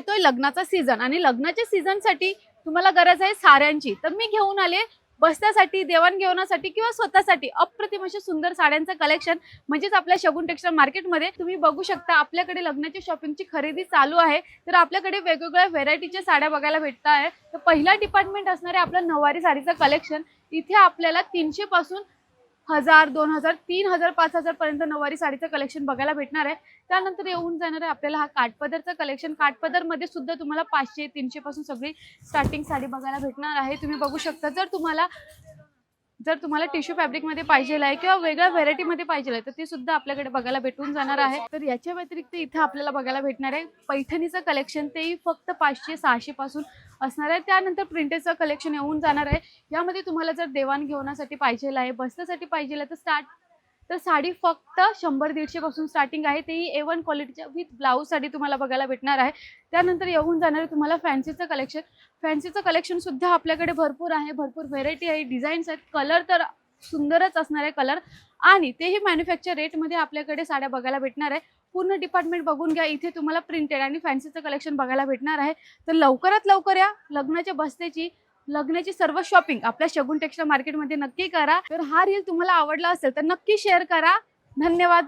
येतोय लग्नाचा सीझन आणि लग्नाच्या सीझनसाठी तुम्हाला गरज आहे साड्यांची. तर मी घेऊन आले बसण्यासाठी देवाणघेवणासाठी किंवा स्वतःसाठी अप्रतिम अशा सुंदर साड्यांचं कलेक्शन म्हणजेच आपल्या शगुन टेक्स्टाईल मार्केटमध्ये तुम्ही बघू शकता आपल्याकडे लग्नाच्या शॉपिंगची खरेदी चालू आहे. तर आपल्याकडे वेगवेगळ्या व्हेरायटीच्या साड्या बघायला भेटत आहे. तर पहिला डिपार्टमेंट असणारे आपलं नऊवारी साडीचं कलेक्शन इथे आपल्याला तीनशे पासून हजार दोन हजार तीन हजार पाच हजार पर्यंत नऊवारी साडीचं कलेक्शन बघायला भेटणार आहे. त्यानंतर येऊन जाणार आहे आपल्याला हा काठपदरचं कलेक्शन काठपदरमध्ये सुद्धा तुम्हाला पाचशे तीनशे पासून सगळी स्टार्टिंग साडी बघायला भेटणार आहे. तुम्ही बघू शकता. जर तुम्हाला जर तुम्हाला टिश्यू फॅब्रिकमध्ये पाहिजे आहे किंवा वेगळ्या व्हेरायटीमध्ये पाहिजे आहे तर ती सुद्धा आपल्याकडे बघायला भेटून जाणार आहे. तर याच्या व्यतिरिक्त इथे आपल्याला बघायला भेटणार आहे पैठणीचं कलेक्शन तेही फक्त पाचशे सहाशे पासून असणार आहे. त्यानंतर प्रिंटेडचं कलेक्शन येऊन जाणार आहे. यामध्ये तुम्हाला जर देवाणघेवणासाठी पाहिजे आहे बसण्यासाठी पाहिजे आहे तर स्टार्ट तर साडी फक्त शंभर दीडशेपासून स्टार्टिंग आहे. तेही ए वन क्वालिटीच्या विथ ब्लाऊज साडी तुम्हाला बघायला भेटणार आहे. त्यानंतर येऊन जाणार आहे तुम्हाला फॅन्सीचं कलेक्शन फॅन्सीचं कलेक्शनसुद्धा आपल्याकडे भरपूर आहे. भरपूर व्हेरायटी आहे. डिझाईन्स आहेत. कलर तर सुंदरच असणार आहे कलर आणि तेही मॅन्युफॅक्चर रेटमध्ये आपल्याकडे साड्या बघायला भेटणार आहे. पूर्ण डिपार्टमेंट बघून घ्या. इथे तुम्हाला प्रिंटेड आणि फॅन्सीचं कलेक्शन बघायला भेटणार आहे. तर लवकरात लवकर या. लग्नाच्या बसतेची लग्नाची सर्व शॉपिंग आपल्या शगुन टेक्स्टाईल मार्केटमध्ये नक्की करा. तर हा रील तुम्हाला आवडला असेल तर नक्की शेअर करा. धन्यवाद.